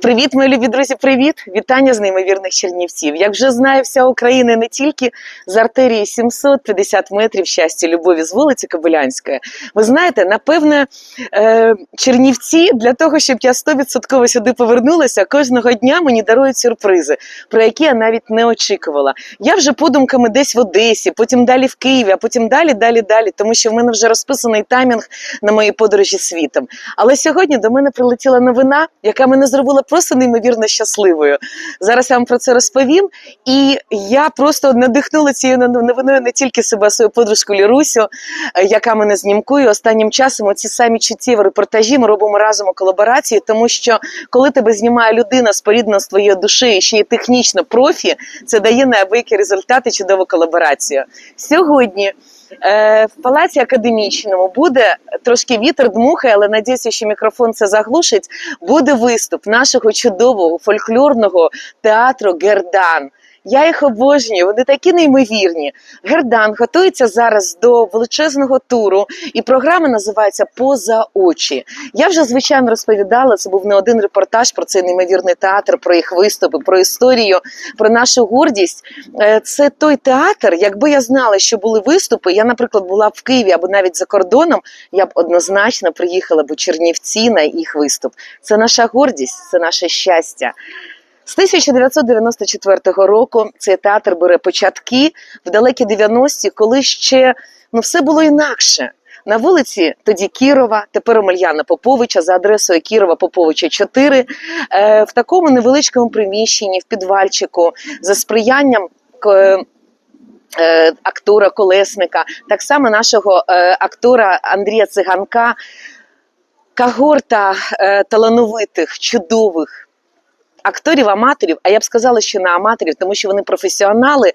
Привіт, мої любі друзі! Привіт! Вітання з неймовірних Чернівців. Як вже знає вся Україна, не тільки з артерії 750 метрів щастя, любові з вулиці Кобилянської. Ви знаєте, напевне, е, Чернівці для того, щоб я 100% сюди повернулася, кожного дня мені дарують сюрпризи, про які я навіть не очікувала. Я вже подумками десь в Одесі, потім далі в Києві, а потім далі, далі, далі, тому що в мене вже розписаний таймінг на моїй подорожі світом. Але сьогодні до мене прилетіла новина, яка мене зробила просто неймовірно щасливою. Зараз я вам про це розповім. І я просто надихнула цією новиною не тільки себе, а свою подружку Лірусю, е, яка мене знімкує. Останнім часом оці самі чуттєві репортажі ми робимо разом у колаборації, тому що коли тебе знімає людина споріднена з твоєю душею, ще й технічно профі, це дає неабиякі результати, чудову колаборацію. Сьогодні. Е, В палаці академічному буде трошки вітер дмухає, але надіюся, що мікрофон це заглушить. Буде виступ нашого чудового фольклорного театру Гердан. Я їх обожнюю, вони такі неймовірні. Гердан готується зараз до величезного туру, і програма називається Поза очі. Я вже звичайно розповідала. Це був не один репортаж про цей неймовірний театр, про їх виступи, про історію, про нашу гордість. Е, Це той театр. Якби я знала, що були виступи, я, наприклад, була в Києві або навіть за кордоном, я б однозначно приїхала б у Чернівці на їх виступ. Це наша гордість, це наше щастя. З 1994 року цей театр бере початки в далекі 90-ті, коли ще ну все було інакше. На вулиці тоді Кірова, тепер Омельяна Поповича за адресою Кірова Поповича 4, е, в такому невеличкому приміщенні, в підвальчику, за сприянням е, актора Колесника, так само нашого е, актора Андрія Циганка, когорта е, талановитих, чудових акторів, аматорів, а я б сказала, що не аматорів, тому що вони професіонали,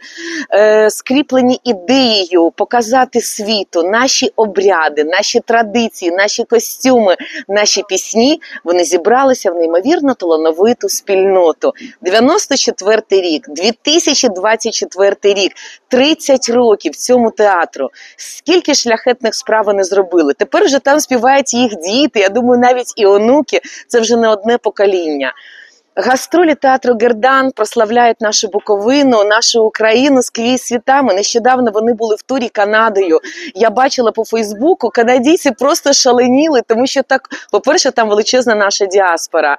е, скріплені ідеєю показати світу наші обряди, наші традиції, наші костюми, наші пісні. Вони зібралися в неймовірно талановиту спільноту. 94 рік, 2024 рік, 30 років цьому театру. Скільки шляхетних справ вони зробили? Тепер вже там співають їх діти. Я думаю, навіть і онуки. Це вже не одне покоління. Гастролі театру Гердан прославляють нашу Буковину, нашу Україну скрізь світами. Нещодавно вони були в турі Канадою. Я бачила по Фейсбуку, канадійці просто шаленіли, тому що так, по-перше, там величезна наша діаспора.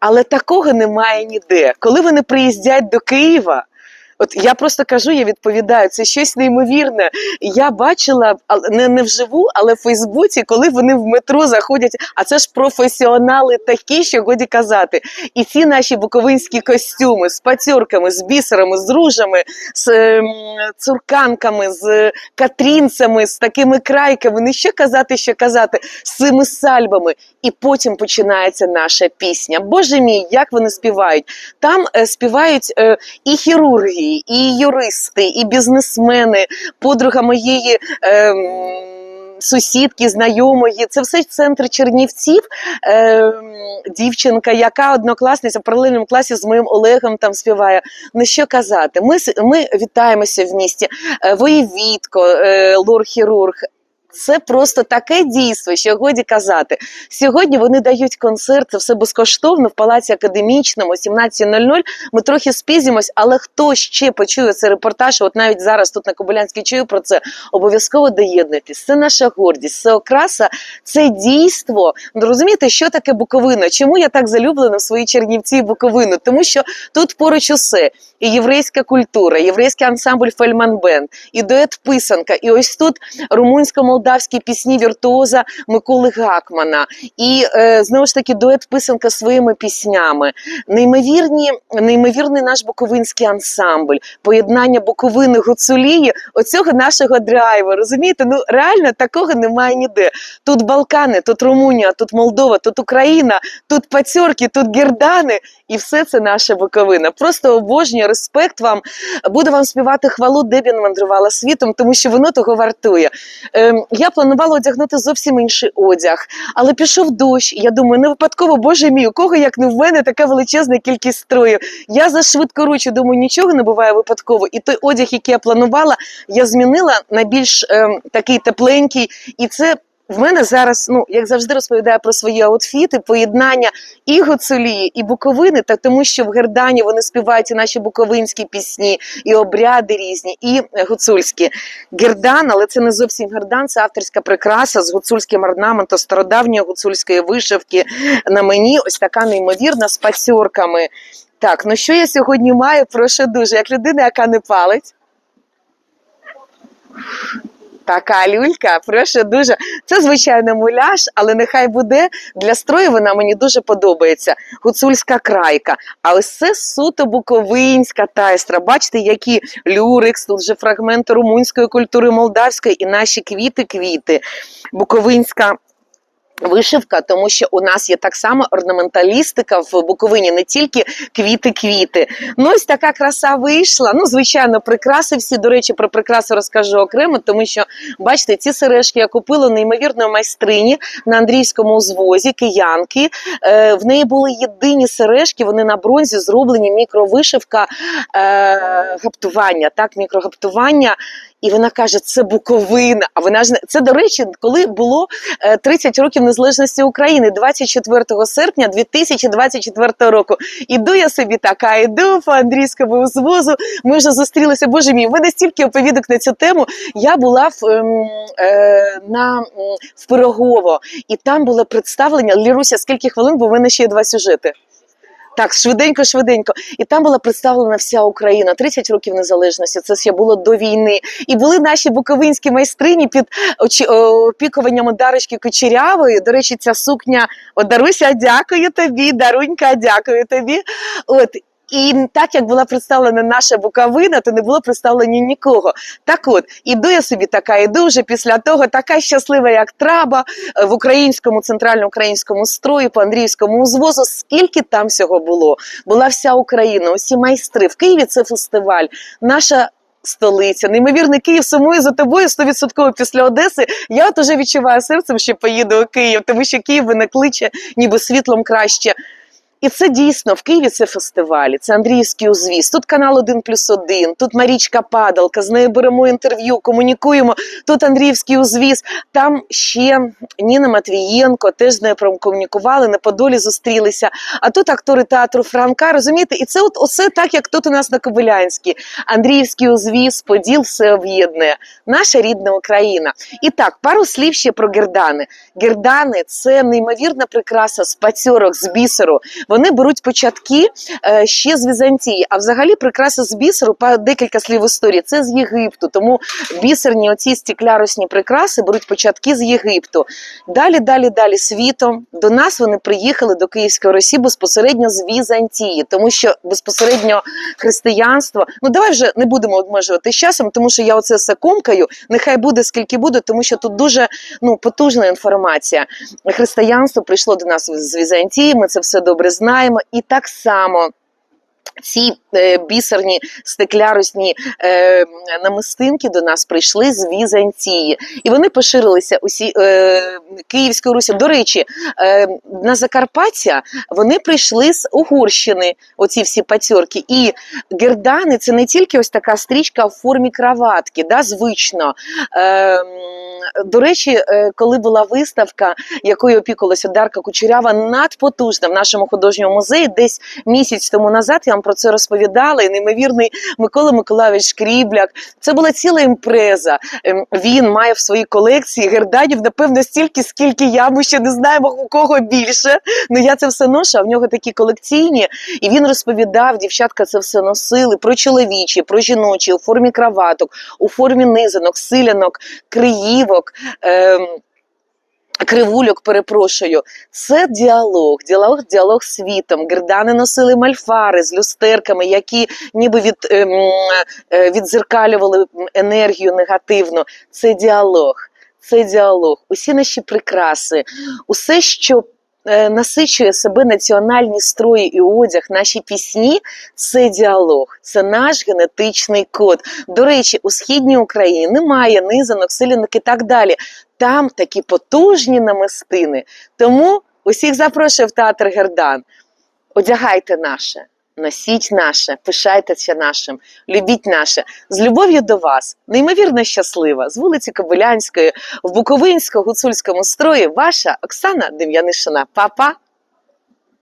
Але такого немає ніде. Коли вони приїздять до Києва. От я просто кажу, я відповідаю, це щось неймовірне. Я бачила не, не вживу, але в Фейсбуці, коли вони в метро заходять, а це ж професіонали такі, що годі казати. І ці наші буковинські костюми з пацьорками, з бісерами, з ружами, з ем, цурканками, з катрінцями, з такими крайками. Не що казати, що казати, з цими сальбами. І потім починається наша пісня. Боже мій, як вони співають. Там е, співають е, і хірурги, і юристи, і бізнесмени, подруга моєї. Е, Сусідки, знайомої, це все центр Чернівців. Е, дівчинка, яка однокласниця в паралельному класі з моїм Олегом там співає. Ну що казати? Ми, ми вітаємося в місті. Е, Воєвідко, е, лор-хірург. Це просто таке дійство, що годі казати. Сьогодні вони дають концерт, це все безкоштовно в палаці академічному, 17.00. Ми трохи спізімось, але хто ще почує цей репортаж? От навіть зараз тут на Кобилянській чую про це. Обов'язково доєднуйтесь. Це наша гордість, це окраса, це дійство. Ну, розумієте, що таке Буковина? Чому я так залюблена в своїй Чернівці і Буковину? Тому що тут поруч усе. І єврейська культура, єврейський ансамбль Фельманбен, і дует писанка, і ось тут румунсько-молдавські пісні віртуоза Миколи Гакмана, і е, знову ж таки дует писанка своїми піснями. Неймовірні, неймовірний наш буковинський ансамбль, поєднання Буковини Гуцулії, оцього нашого драйву. Розумієте? Ну реально такого немає ніде. Тут Балкани, тут Румунія, тут Молдова, тут Україна, тут пацьорки, тут гердани, і все це наша Буковина. Просто обожнюю, респект вам. Буду вам співати хвалу, де не мандрувала світом, тому що воно того вартує. Ем, я планувала одягнути зовсім інший одяг, але пішов дощ. Я думаю, не випадково, боже мій, у кого як не в мене така величезна кількість строю. Я за швидкоручу думаю, нічого не буває випадково. І той одяг, який я планувала, я змінила на більш ем, такий тепленький, і це в мене зараз, ну як завжди, розповідаю про свої аутфіти, поєднання і гуцулії, і буковини, та тому, що в Гердані вони співають і наші буковинські пісні, і обряди різні, і гуцульські. Гердан, але це не зовсім гердан, це авторська прикраса з гуцульським орнаментом, стародавньої гуцульської вишивки. На мені ось така неймовірна з пацьорками. Так, ну що я сьогодні маю? Прошу дуже, як людина, яка не палить. Така люлька, прошу дуже. Це звичайно муляж, але нехай буде для строю. Вона мені дуже подобається. Гуцульська крайка. А ось це суто буковинська тайстра. Бачите, які люрикс, тут вже фрагменти румунської культури, молдавської і наші квіти-квіти. Буковинська. Вишивка, тому що у нас є так само орнаменталістика в Буковині, не тільки квіти-квіти. Ну, ось така краса вийшла. Ну, звичайно, прикраси всі. До речі, про прикраси розкажу окремо, тому що бачите, ці сережки я купила неймовірної майстрині на Андрійському узвозі, киянки. Е, в неї були єдині сережки, вони на бронзі зроблені мікровишивка е, гаптування, так, мікрогаптування. І вона каже, це Буковина. А вона ж це, до речі, коли було е, 30 років незалежності України, 24 серпня 2024 року. Іду я собі така, іду по андрійському узвозу. Ми вже зустрілися. Боже мій, в мене стільки оповідок на цю тему. Я була в, ем, е, на, в Пирогово, і там було представлення. Ліруся, скільки хвилин, бо в мене ще є два сюжети. Так, швиденько, швиденько. І там була представлена вся Україна, 30 років незалежності. Це ще було до війни. І були наші буковинські майстрині під опікуванням Дарочки Кучерявої. До речі, ця сукня О, Даруся, дякую тобі, Дарунька, дякую тобі. От. І так як була представлена наша Буковина, то не було представлено нікого. Так от, іду я собі така, іду вже після того, така щаслива, як траба, е, в українському центральноукраїнському строї, по Андріївському узвозу. Скільки там всього було? Була вся Україна, усі майстри. В Києві це фестиваль. Наша. Столиця, неймовірний Київ сумує за тобою 100% після Одеси. Я от уже відчуваю серцем, що поїду у Київ, тому що Київ кличе ніби світлом краще. І це дійсно в Києві це фестивалі, це Андріївський узвіз. Тут канал 1 плюс 1, тут Марічка Падалка, з нею беремо інтерв'ю, комунікуємо. Тут Андріївський узвіз. Там ще Ніна Матвієнко, теж з нею комунікували, на Подолі зустрілися. А тут актори театру Франка, розумієте? І це от оце так, як тут у нас на Кобилянській. Андріївський узвіз, Поділ все об'єднує. Наша рідна Україна. І так, пару слів ще про гердани. Гердани це неймовірна прикраса з пацьорок, з бісеру. Вони беруть початки е, ще з Візантії. А взагалі прикраса з бісеру, декілька слів історії, це з Єгипту. Тому бісерні оці стіклярусні прикраси беруть початки з Єгипту. Далі, далі, далі світом. До нас вони приїхали до Київської Росії безпосередньо з Візантії, тому що безпосередньо християнство. Ну давай вже не будемо обмежувати часом, тому що я оце все. Нехай буде скільки буде, тому що тут дуже ну потужна інформація. Християнство прийшло до нас з Візантії. Ми це все добре знаємо, і так само. Ці е, бісерні стеклярусні е, намистинки до нас прийшли з Візантії, і вони поширилися усі е, Київської Русі. До речі, е, на Закарпаття вони прийшли з Угорщини. Оці всі пацьорки. І гердани це не тільки ось така стрічка в формі краватки, да, звично. Е, до речі, е, коли була виставка, якою опікувалася Дарка Кучерява, надпотужна в нашому художньому музеї, десь місяць тому назад я вам про це розповідала. І неймовірний Микола Миколаївич Шкрібляк. Це була ціла імпреза. Ем, Він має в своїй колекції герданів, напевно, стільки, скільки я. Ми ще не знаємо у кого більше. Ну я це все ношу, а в нього такі колекційні. І він розповідав, дівчатка це все носили про чоловічі, про жіночі у формі краваток, у формі низанок, силянок, криївок. Ем, Кривульок, перепрошую, це діалог, діалог, діалог з світом. Гердани носили мальфари з люстерками, які ніби від, ем, е, відзеркалювали енергію негативну. Це діалог, це діалог. Усі наші прикраси, усе, що насичує себе національні строї і одяг, наші пісні це діалог, це наш генетичний код. До речі, у східній Україні немає низанок, силянок і так далі. Там такі потужні намистини. Тому усіх запрошую в театр Гердан. Одягайте наше, Носіть наше, пишайтеся нашим, любіть наше. З любов'ю до вас, неймовірно щаслива, з вулиці Кобилянської в Буковинсько-Гуцульському строї, ваша Оксана Дем'янишина. Па-па!